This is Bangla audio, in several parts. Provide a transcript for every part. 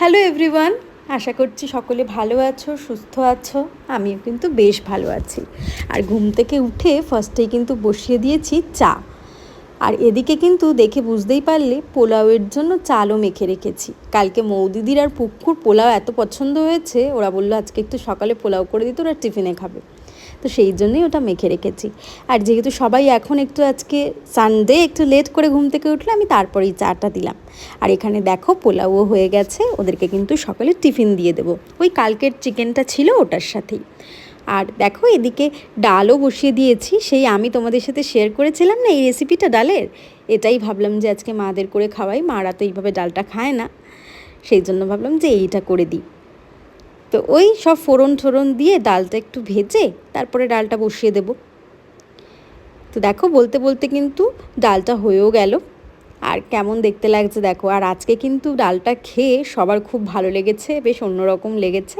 হ্যালো এভরিওয়ান আশা করছি সকলে ভালো আছো, সুস্থ আছো। আমিও কিন্তু বেশ ভালো আছি। আর ঘুম থেকে উঠে ফার্স্টেই কিন্তু বসিয়ে দিয়েছি চা। আর এদিকে কিন্তু দেখে বুঝতেই পারলে পোলাওয়ের জন্য চালও মেখে রেখেছি। কালকে মৌদিদির আর পুকুর পোলাও এত পছন্দ হয়েছে, ওরা বলল আজকে একটু সকালে পোলাও করে দিত, ওরা টিফিনে খাবে। তো সেই জন্যই ওটা মেখে রেখেছি। আর যেহেতু সবাই এখন একটু আজকে সানডে একটু লেট করে ঘুম থেকে উঠলে, আমি তারপরেই চাটা দিলাম। আর এখানে দেখো পোলাও হয়ে গেছে, ওদেরকে কিন্তু সকালে টিফিন দিয়ে দেবো। ওই কালকের চিকেনটা ছিল ওটার সাথেই। আর দেখো এদিকে ডালও বসিয়ে দিয়েছি, সেই আমি তোমাদের সাথে শেয়ার করেছিলাম না এই রেসিপিটা ডালের? এটাই ভাবলাম যে আজকে মাদের করে খাওয়াই, মারা তো এইভাবে ডালটা খায় না। সেই জন্য ভাবলাম যে এইটা করে দিই। তো ওই সব ফোড়ন ঠোড়ন দিয়ে ডালটা একটু ভেজে তারপরে ডালটা বসিয়ে দেব। তো দেখো বলতে বলতে কিন্তু ডালটা হয়েও গেল। আর কেমন দেখতে লাগছে দেখো। আর আজকে কিন্তু ডালটা খেয়ে সবার খুব ভালো লেগেছে, বেশ অন্যরকম লেগেছে।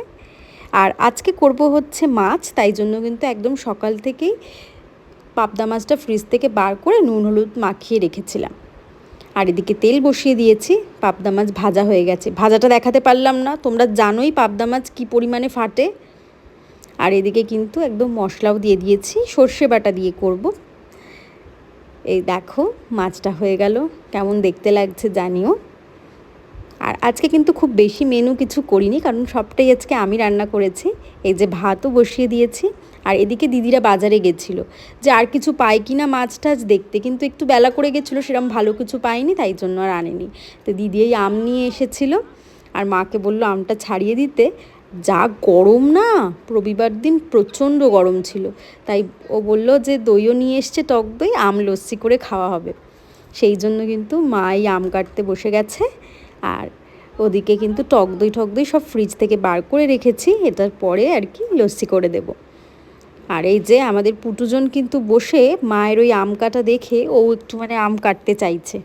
আর আজকে করব হচ্ছে মাছ, তাই জন্য কিন্তু একদম সকাল থেকেই পাবদা মাছটা ফ্রিজ থেকে বার করে নুন, হলুদ মাখিয়ে রেখেছিলাম। আর এদিকে তেল বসিয়ে দিয়েছি, পাবদা মাছ ভাজা হয়ে গেছে। ভাজাটা দেখাতে পারলাম না, তোমরা জানোই পাবদা মাছ কী পরিমাণে ফাটে। আর এদিকে কিন্তু একদম মশলাও দিয়ে দিয়েছি, সর্ষে বাটা দিয়ে করব। এই দেখো, মাছটা হয়ে গেল, কেমন দেখতে লাগছে জানিও। আর আজকে কিন্তু খুব বেশি মেনু কিছু করিনি, কারণ সবটাই আজকে আমি রান্না করেছি। এই যে ভাতও বসিয়ে দিয়েছি, আর এদিকে দিদিরা বাজারে গেছিল। যে আর কিছু পাই কি না মাছ টাছ দেখতে, কিন্তু একটু বেলা করে গেছিল সেরকম ভালো কিছু পাইনি, তাই জন্য আর আনেনি। তো দিদি এই আম নিয়ে এসেছিল, আর মাকে বলল আমটা ছাড়িয়ে দিতে। যা গরম না, রবিবার দিন প্রচণ্ড গরম ছিল। তাই ও বলল যে দইও নিয়ে এসছে টক দই, আম লস্যি করে খাওয়া হবে। সেই জন্য কিন্তু মা এই আম কাটতে বসে গেছে। আর ওদিকে কিন্তু টক দই টক দই সব ফ্রিজ থেকে বার করে রেখেছি, এটার পরে আর কি লস্যি করে দেবো। আর এই যে আমাদের পুটুজন কিন্তু বসে মায়ের ওই আম কাটা দেখে ও একটু মানে আম কাটতে চাইছে।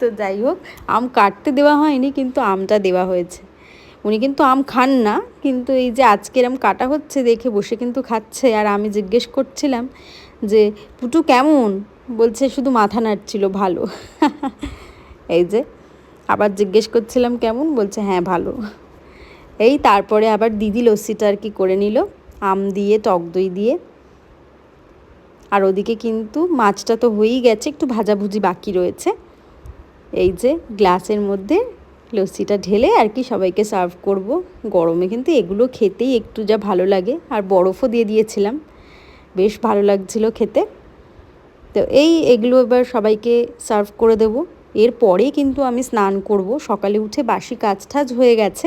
তো যাই হোক, আম কাটতে দেওয়া হয়নি কিন্তু আমটা দেওয়া হয়েছে। উনি কিন্তু আম খান না, কিন্তু এই যে আজকের আম কাটা হচ্ছে দেখে বসে কিন্তু খাচ্ছে। আর আমি জিজ্ঞেস করছিলাম যে, পুটু কেমন? বলছে, শুধু মাথা নাড়ছিল, ভালো। এই যে আবার জিজ্ঞেস করছিলাম, কেমন? বলছে হ্যাঁ ভালো। এই তারপরে আবার দিদি লস্যিটা আর কি করে নিল, আম দিয়ে, টক দই দিয়ে। আর ওদিকে কিন্তু মাছটা তো হয়েই গেছে, একটু ভাজাভুজি বাকি রয়েছে। এই যে গ্লাসের মধ্যে লস্যিটা ঢেলে আর কি সবাইকে সার্ভ করব। গরমে কিন্তু এগুলো খেতেই একটু যা ভালো লাগে। আর বরফও দিয়ে দিয়েছিলাম, বেশ ভালো লাগছিল খেতে। তো এই এগুলো এবার সবাইকে সার্ভ করে দেবো। এরপরে কিন্তু আমি স্নান করব। সকালে উঠে বাসি কাজ ঠাজ হয়ে গেছে।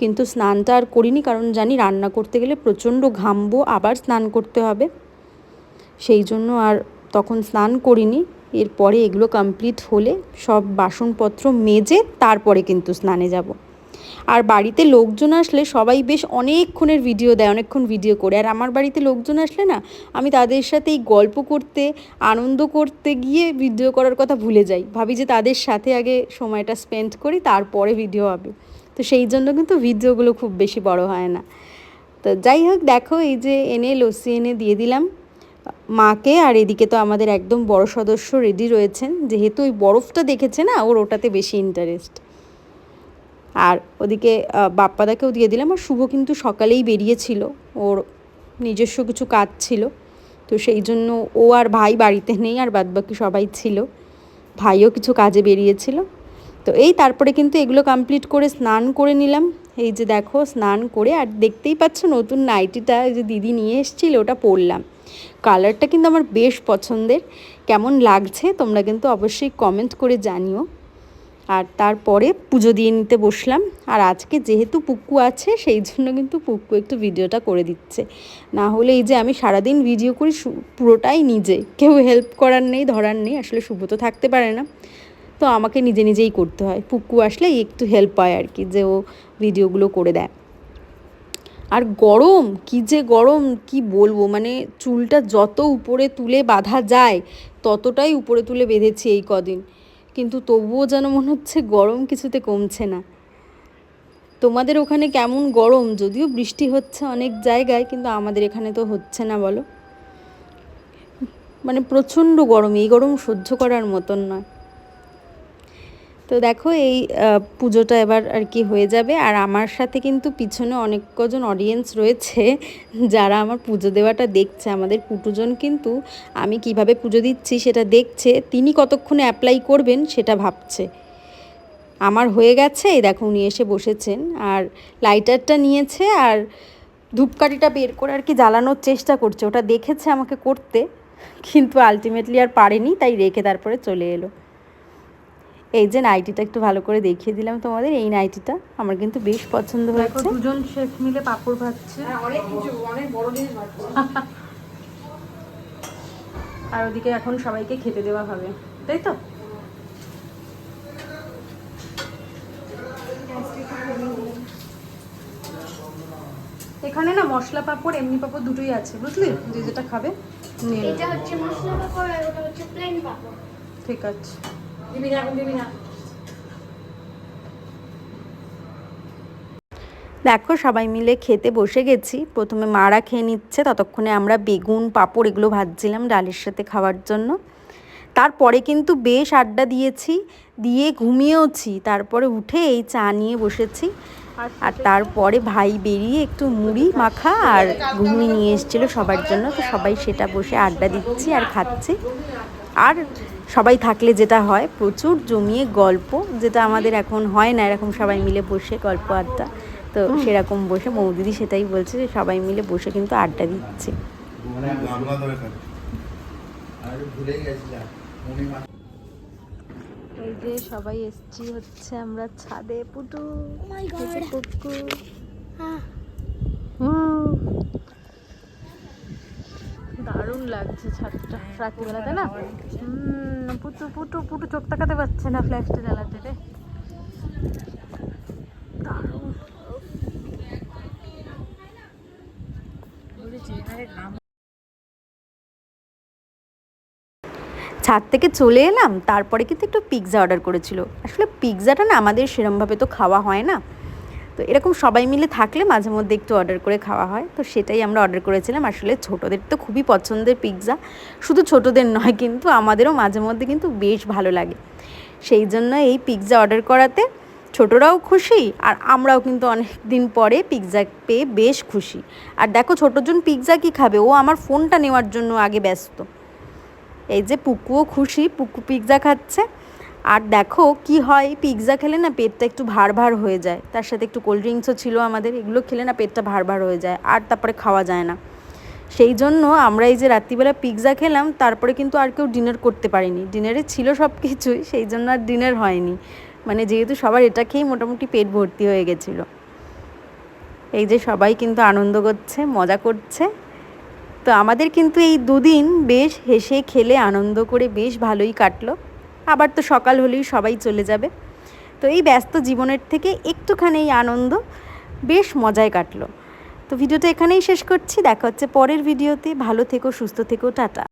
কিন্তু স্নানটা আর করিনি কারণ জানি রান্না করতে গেলে প্রচণ্ড ঘামবো, আবার স্নান করতে হবে। সেই জন্য আর তখন স্নান করিনি। এরপরে এগুলো কমপ্লিট হলে সব বাসনপত্র মেজে তারপরে কিন্তু স্নানে যাব। আর বাড়িতে লোকজন আসলে সবাই বেশ অনেকক্ষণের ভিডিও দেয়, অনেকক্ষণ ভিডিও করে। আর আমার বাড়িতে লোকজন আসলে না, আমি তাদের সাথে এই গল্প করতে, আনন্দ করতে গিয়ে ভিডিও করার কথা ভুলে যাই। ভাবি যে তাদের সাথে আগে সময়টা স্পেন্ড করি, তারপরে ভিডিও হবে। তো সেই জন্য কিন্তু ভিডিওগুলো খুব বেশি বড় হয় না। তো যাই হোক, দেখো এই যে এনে লস্যি এনে দিয়ে দিলাম। মাকে আর এদিকে তো আমাদের একদম বড় সদস্য রেডি রয়েছেন। যেহেতু ওই বরফটা দেখেছে না, ওর ওটাতে বেশি ইন্টারেস্ট আর ওদিকে বাপ্পাদাকেও দিয়ে দিলাম। আর শুভ কিন্তু সকালেই বেরিয়েছিল। ওর নিজস্ব কিছু কাজ ছিল। তো সেই জন্য ও আর ভাই বাড়িতে নেই, আর বাদবাকি সবাই ছিল। ভাইও কিছু কাজে বেরিয়েছিল। তো এই তারপরে কিন্তু এগুলো কমপ্লিট করে স্নান করে নিলাম। এই যে দেখো, স্নান করে, আর দেখতেই পাচ্ছ নতুন নাইটিটা যে দিদি নিয়ে এসেছিল, ওটা পরলাম। কালারটা কিন্তু আমার বেশ পছন্দের। কেমন লাগছে তোমরা কিন্তু অবশ্যই কমেন্ট করে জানিও। আর তারপরে পুজো দিয়ে নিতে বসলাম। আর আজকে যেহেতু পুক্কু আছে, সেই জন্য কিন্তু পুক্কু একটু ভিডিওটা করে দিচ্ছে। না হলে এই যে আমি সারাদিন ভিডিও করি পুরোটাই নিজে। কেউ হেল্প করার নেই, ধরার নেই, আসলে শুভ তো থাকতে পারে না। তো আমাকে নিজে নিজেই করতে হয়। পুক্কু আসলে একটু হেল্প হয় আর কি, যে ও ভিডিওগুলো করে দেয়। আর গরম, কি যে গরম, কি বলব? মানে চুলটা যত উপরে তুলে বাঁধা যায়, ততটাই উপরে তুলে বেঁধেছি এই কদিন। কিন্তু তবুও যেন মনে হচ্ছে গরম কিছুতে কমছে না। তোমাদের ওখানে কেমন গরম? যদিও বৃষ্টি হচ্ছে অনেক জায়গায়, কিন্তু আমাদের এখানে তো হচ্ছে না, বলো। মানে প্রচণ্ড গরম, এই গরম সহ্য করার মতন নয়। তো দেখো এই পুজোটা এবার আর কি হয়ে যাবে। আর আমার সাথে কিন্তু পিছনে অনেক কজন অডিয়েন্স রয়েছে, যারা আমার পুজো দেওয়াটা দেখছে। আমাদের পুটুজন কিন্তু আমি কীভাবে পুজো দিচ্ছি সেটা দেখছে। তিনি কতক্ষণে অ্যাপ্লাই করবেন সেটা ভাবছে। আমার হয়ে গেছে, এই দেখো উনি এসে বসেছেন। আর লাইটারটা নিয়েছে আর ধূপকাঠিটা বের করে আর কি জ্বালানোর চেষ্টা করছে। ওটা দেখেছে আমাকে করতে, কিন্তু আলটিমেটলি আর পারেনি, তাই রেখে তারপরে চলে এলো। এই যে নাইটিটা একটু ভালো করে দেখিয়ে দিলাম তোমাদের এই নাইটিটা আমার কিন্তু বেশ পছন্দ হয়েছে। দুজন শেফ মিলে পাপড় ভাজছে। অনেক কিছু অনেক বড় জিনিস আর ওদিকে এখন সবাইকে খেতে দেওয়া হবে তাই তো? এখানে না মশলা পাপড় এমনি পাপড় দুটোই আছে বুঝলি? যে যেটা খাবে এটা হচ্ছে মশলা পাপড় আর ওটা হচ্ছে প্লেন পাপড়। ঠিক আছে। দেখো, সবাই মিলে খেতে বসে গেছি। প্রথমে মারা খেয়ে নিচ্ছে, ততক্ষণে আমরা বেগুন, পাঁপড় এগুলো ভাজছিলাম ডালের সাথে খাওয়ার জন্য। তারপরে কিন্তু বেশ আড্ডা দিয়েছি, দিয়ে ঘুমিয়েওছি। তারপরে উঠে এই চা নিয়ে বসেছি। আর তারপরে ভাই বেরিয়ে একটু মুড়ি মাখা আর ঘুগনি নিয়ে এসেছিল সবার জন্য। তো সবাই সেটা বসে আড্ডা দিচ্ছি আর খাচ্ছি। আর সবাই থাকলে যেটা হয় প্রচুর জমিয়ে গল্প যেটা আমাদের এখন হয় না এরকম সবাই মিলে বসে গল্প আড্ডা। তো সেরকম বসে মৌদিদি সেটাই বলছে যে সবাই মিলে বসে কিন্তু আড্ডা দিচ্ছে। মনে এই যে সবাই এসছি হচ্ছে আমরা ছাদে পুটু Oh my God. এই যে পুকু হ্যাঁ হুম। লাগছে ছাদটা রাত্রিবেলা না? হুম, পুটু পুটু পুটু চোখ তাকাতে পারছে না ফ্ল্যাশটা জ্বালাতে রে। ছাদ থেকে চলে এলাম তারপরে কিন্তু একটু পিৎজা অর্ডার করেছিল। আসলে পিৎজাটা না আমাদের সেরমভাবে তো খাওয়া হয় না। তো এরকম সবাই মিলে থাকলে মাঝে মধ্যে একটু অর্ডার করে খাওয়া হয়। তো সেটাই আমরা অর্ডার করেছিলাম। আসলে ছোটোদের তো খুবই পছন্দের পিৎজা শুধু ছোটোদের নয়, কিন্তু আমাদেরও মাঝে মধ্যে কিন্তু বেশ ভালো লাগে। সেই জন্য এই পিৎজা অর্ডার করাতে ছোটরাও খুশি আর আমরাও কিন্তু অনেক দিন পরে পিৎজা পেয়ে বেশ খুশি। আর দেখো ছোটোজন পিৎজা কি খাবে? ও আমার ফোনটা নেওয়ার জন্য আগে ব্যস্ত। এই যে পুকুও খুশি, পুকু পিৎজা খাচ্ছে। আর দেখো কি হয় পিৎজা খেলে না পেটটা একটু ভার ভার হয়ে যায়। তার সাথে একটু কোল্ড ড্রিঙ্কসও ছিল আমাদের, এগুলো খেলে না পেটটা ভার ভার হয়ে যায়, আর তারপরে খাওয়া যায় না। সেই জন্য আমরা এই যে রাত্রিবেলা পিৎজা খেলাম, তারপরে কিন্তু আর কেউ ডিনার করতে পারিনি। ডিনারে ছিল সব কিছুই সেই জন্য আর ডিনার হয়নি। মানে যেহেতু সবার এটা খেয়েই মোটামুটি পেট ভর্তি হয়ে গেছিল। এই যে সবাই কিন্তু আনন্দ করছে, মজা করছে। তো আমাদের কিন্তু এই দুদিন বেশ হেসে, খেলে, আনন্দ করে বেশ ভালোই কাটলো। আবার তো সকাল হলেই সবাই চলে যাবে। তো এই ব্যস্ত জীবনের থেকে একটুখানি এই আনন্দ বেশ মজায় কাটলো। তো ভিডিওটা এখানেই শেষ করছি। দেখা হচ্ছে পরের ভিডিওতে। ভালো থেকো, সুস্থ থেকো, টাটা।